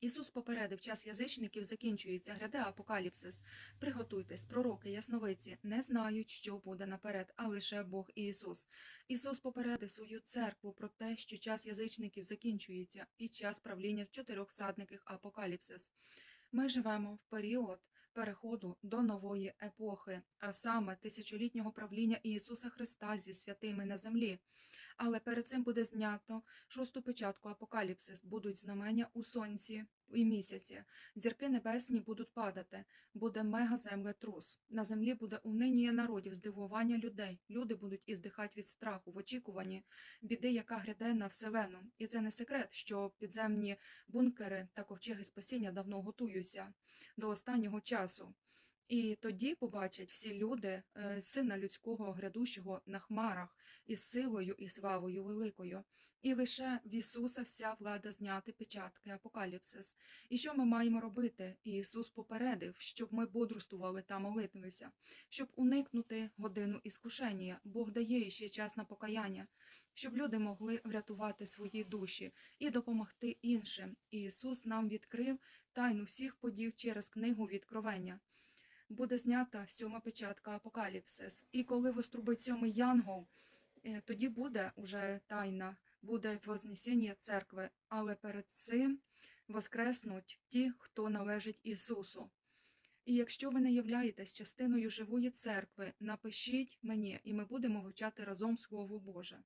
Ісус попередив, час язичників закінчується, гряде апокаліпсис. Приготуйтесь, пророки, ясновиці не знають, що буде наперед, а лише Бог і Ісус. Ісус попередив свою церкву про те, що час язичників закінчується, і час правління в чотирьох всадників апокаліпсис. Ми живемо в період переходу до нової епохи, а саме тисячолітнього правління Ісуса Христа зі святими на землі. Але перед цим буде знято шосту печатку апокаліпсис, будуть знамення у сонці і місяці. Зірки небесні будуть падати, буде мегаземлетрус. На землі буде унинія народів, здивування людей. Люди будуть іздихати від страху в очікуванні біди, яка гряде на вселену. І це не секрет, що підземні бункери та ковчеги спасіння давно готуються до останнього часу. І тоді побачать всі люди е, сина людського грядущого на хмарах із силою і славою великою. І лише в Ісуса вся влада зняти печатки апокаліпсис. І що ми маємо робити? Ісус попередив, щоб ми бодрствували та молитвалися, щоб уникнути годину іскушення. Бог дає ще час на покаяння, щоб люди могли врятувати свої душі і допомогти іншим. Ісус нам відкрив тайну всіх подій через книгу відкровення. Буде знята сьома печатка апокаліпсис. І коли вострубить сьомий янгол, е, тоді буде уже тайна, буде вознесення церкви, але перед цим воскреснуть ті, хто належить Ісусу. І якщо ви не являєтесь частиною живої церкви, напишіть мені, і ми будемо вивчати разом Слово Боже.